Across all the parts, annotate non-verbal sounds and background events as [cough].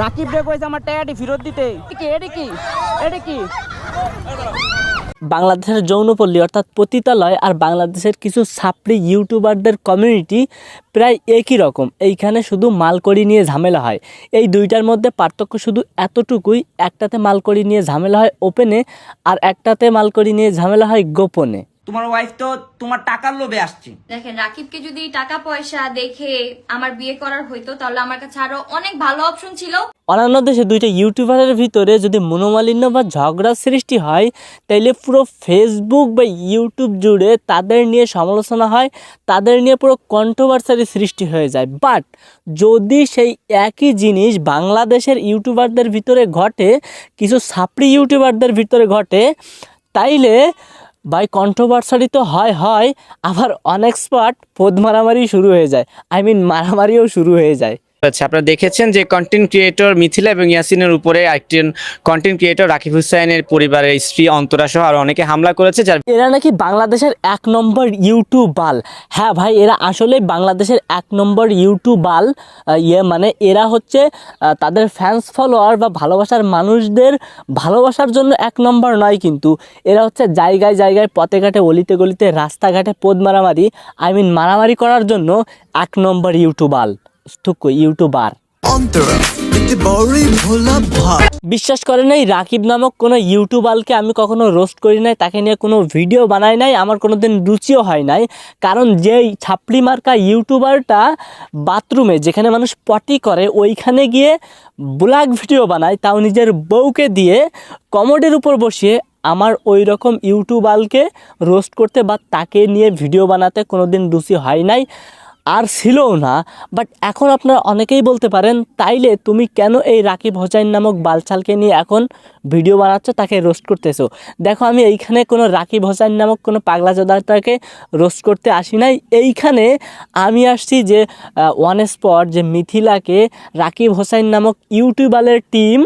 রাকিব রে কইছে আমার টাকাটি ফেরত দিতে। কি এডি কি? এডি কি? বাংলাদেশের যৌনপল্লী অর্থাৎ পতিতালয় আর বাংলাদেশের কিছু ছাপড়ি ইউটিউবারদের কমিউনিটি প্রায় একই রকম। এইখানে শুধু মালকড়ি নিয়ে ঝামেলা হয়। এই দুইটার মধ্যে পার্থক্য শুধু এতটুকুই একটাতে মালকড়ি নিয়ে ঝামেলা হয় ওপেনে আর একটাতে মালকড়ি নিয়ে ঝামেলা হয় গোপনে। তোমার ওয়াইফ তো তোমার টাকার লোভে আসছে। দেখেন রাকিবকে যদি টাকা পয়সা দেখে আমার বিয়ে করার হইতো তাহলে আমার কাছে আরও অনেক ভালো অপশন ছিল। অন্যান্য দেশে দুইটা ইউটিউবারের ভিতরে যদি মনোমালিন্য বা ঝগড়ার সৃষ্টি হয় তাইলে পুরো ফেসবুক বা ইউটিউব জুড়ে তাদের নিয়ে সমালোচনা হয় তাদের নিয়ে পুরো কন্ট্রোভার্সারি সৃষ্টি হয়ে যায়। বাট যদি সেই একই জিনিস বাংলাদেশের ইউটিউবারদের ভিতরে ঘটে কিছু সাপড়ি ইউটিউবারদের ভিতরে ঘটে তাইলে বাই কন্ট্রোভার্সারি তো হয় হয়, আবার অনেক অনএক্সপার্ট পদ মারামারি শুরু হয়ে যায়। আই মিন মারামারিও শুরু হয়ে যায়। আচ্ছা আপনারা দেখেছেন যে কন্টেন্ট ক্রিয়েটর মিথিলা এবং ইয়াসিনের উপরে একজন কন্টেন্ট ক্রিয়েটর রাকিব হুসাইনের পরিবারের স্ত্রী অন্তরা সহ আরও অনেকে হামলা করেছে, যার এরা নাকি বাংলাদেশের এক নম্বর ইউটিউব বাল। হ্যাঁ ভাই, এরা আসলে বাংলাদেশের এক নম্বর ইউটিউব বাল। ইয়ে মানে এরা হচ্ছে তাদের ফ্যান্স ফলোয়ার বা ভালোবাসার মানুষদের ভালোবাসার জন্য এক নম্বর নয় কিন্তু। এরা হচ্ছে জায়গায় জায়গায়, পথে ঘাটে, অলিতে গলিতে, রাস্তাঘাটে পদ মারামারি, আই মিন মারামারি করার জন্য এক নম্বর ইউটিউবাল স্থুক ইউটিউবার। বিশ্বাস করেন এই রাকিব নামক কোনো ইউটিউবারকে আমি কখনো রোস্ট করি নাই তাকে নিয়ে কোনো ভিডিও বানাই নাই আমার কোনো দিন রুচিও হয় নাই। কারণ যেই ছাপড়ি মার্কা ইউটিউবারটা বাথরুমে যেখানে মানুষ পটি করে ওইখানে গিয়ে ব্লগ ভিডিও বানায় তাও নিজের বউকে দিয়ে কমোডের উপর বসিয়ে আমার ওই রকম ইউটিউবারকে রোস্ট করতে বা তাকে নিয়ে ভিডিও বানাতে কোনো দিন রুচি হয় নাই। আর ছিলও না বাট এখন আপনারা অনেকেই বলতে পারেন, তাইলে তুমি কেন এই রাকিব হোসাইন নামক বালছালকে নিয়ে এখন ভিডিও বানাচ্ছ, তাকে রোস্ট করতেছো? দেখো, আমি এইখানে কোনো রাকিব হোসাইন নামক কোনো পাগলা জোদারটাকে রোস্ট করতে আসি নাই। এইখানে আমি আসছি যে ওয়ান স্পট যে মিথিলাকে, রাকিব হোসাইন নামক ইউটিউবারের টিম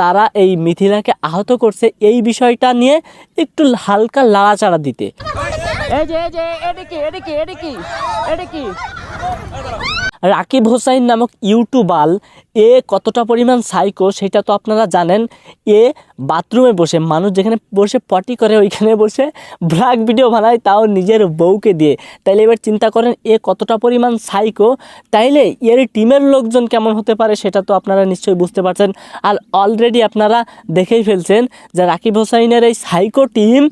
তারা এই মিথিলাকে আহত করছে এই বিষয়টা নিয়ে একটু হালকা লাড়াচাড়া দিতে। এই যে এই যে এডি কি এডি কি কি কি ¡Ah! রাকিব হোসাইন নামক ইউটিউবার, এ কতটা পরিমাণ সাইকো সেটা তো আপনারা জানেন। এ বাথরুমে বসে, মানুষ যেখানে বসে পটি করে, ওইখানে বসে ব্রাক ভিডিও বানায়, তাও নিজের বউকে দিয়ে। তাইলে এবার চিন্তা করেন, এ কতটা পরিমাণ সাইকো তাইলে এর টিমের লোকজন কেমন হতে পারে সেটা তো আপনারা নিশ্চয়ই বুঝতে পারছেন। আর অলরেডি আপনারা দেখেই ফেলছেন যে রাকিব হোসাইনের এই সাইকো টিম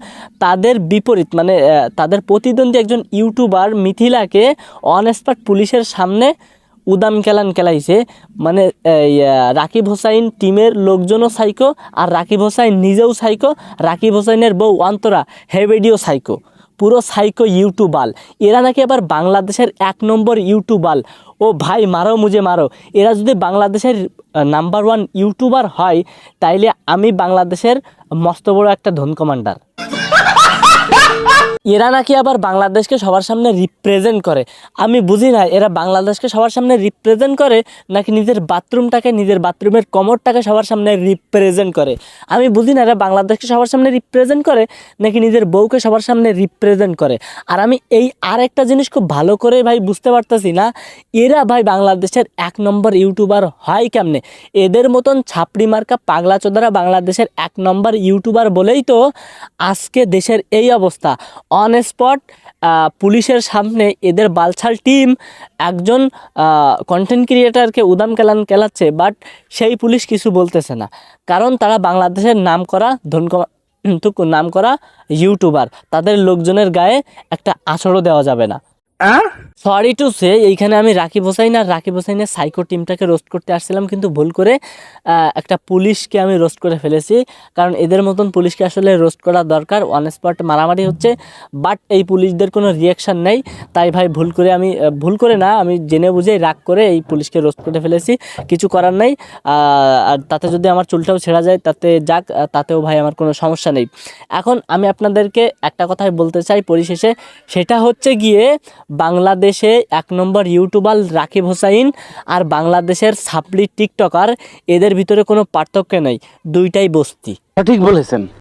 তাদের বিপরীত মানে তাদের প্রতিদ্বন্দ্বী একজন ইউটিউবার মিথিলাকে অন স্পট পুলিশের সামনে উদাম কেলান কেলাইছে। মানে রাকিব হোসাইন টিমের লোকজনও সাইকো আর রাকিব হোসাইন নিজেও সাইকো। রাকিব হোসাইনের বউ অন্তরা হেভেডিও সাইকো। পুরো সাইকো ইউটিউবাল এরা নাকি আবার বাংলাদেশের এক নম্বর ইউটিউবাল ও ভাই, মারো মুজে মারো। এরা যদি বাংলাদেশের নাম্বার ওয়ান ইউটিউবার হয়, তাইলে আমি বাংলাদেশের মস্ত বড় একটা ধন কমান্ডার। [laughs] এরা নাকি আবার বাংলাদেশকে সবার সামনে রিপ্রেজেন্ট করে। আমি বুঝি না, এরা বাংলাদেশকে সবার সামনে রিপ্রেজেন্ট করে নাকি নিজের বাথরুমটাকে, নিজের বাথরুমের কমরটাকে সবার সামনে রিপ্রেজেন্ট করে? আমি বুঝি না, এরা বাংলাদেশকে সবার সামনে রিপ্রেজেন্ট করে নাকি নিজের বউকে সবার সামনে রিপ্রেজেন্ট করে? আর আমি এই আর একটা জিনিস খুব ভালো করে ভাই বুঝতে পারতেছি না, এরা ভাই বাংলাদেশের এক নম্বর ইউটিউবার হয় কেমনে? এদের মতন ছাপড়ি মার্কা পাগলা চোদারা বাংলাদেশের এক নম্বর ইউটিউবার বলেই তো আজকে দেশের এই অবস্থা। অন স্পট পুলিশের সামনে এদের বালছাল টিম একজন কন্টেন্ট ক্রিয়েটারকে উদাম কেলান কেলাচ্ছে বাট সেই পুলিশ কিছু বলতেছে না। কারণ তারা বাংলাদেশের নাম করা ধনকমা নাম করা ইউটিউবার তাদের লোকজনের গায়ে একটা আচরও দেওয়া যাবে না। সরি টু সে এইখানে আমি রাকিব হোসাইন আর রাকিব হোসাইনের সাইকো টিমটাকে রোস্ট করতে আসছিলাম, কিন্তু ভুল করে একটা পুলিশকে আমি রোস্ট করে ফেলেছি। কারণ এদের মতন পুলিশকে আসলে রোস্ট করা দরকার অন স্পট মারামারি হচ্ছে বাট এই পুলিশদের কোনো রিয়াকশান নেই। তাই ভাই, ভুল করে আমি ভুল করে না, আমি জেনে বুঝে রাগ করে এই পুলিশকে রোস্ট করে ফেলেছি। কিছু করার নাই আর তাতে যদি আমার চুলটাও ছেঁড়া যায়, তাতে যাক তাতেও ভাই আমার কোনো সমস্যা নেই। এখন আমি আপনাদেরকে একটা কথাই বলতে চাই, পরিশেষে। সেটা হচ্ছে গিয়ে বাংলাদেশে এক নম্বর ইউটিউবার রাকিব হোসাইন আর বাংলাদেশের সাপলি টিকটকার, এদের ভিতরে কোনো পার্থক্য নেই, দুইটাই বস্তি। সঠিক বলেছেন।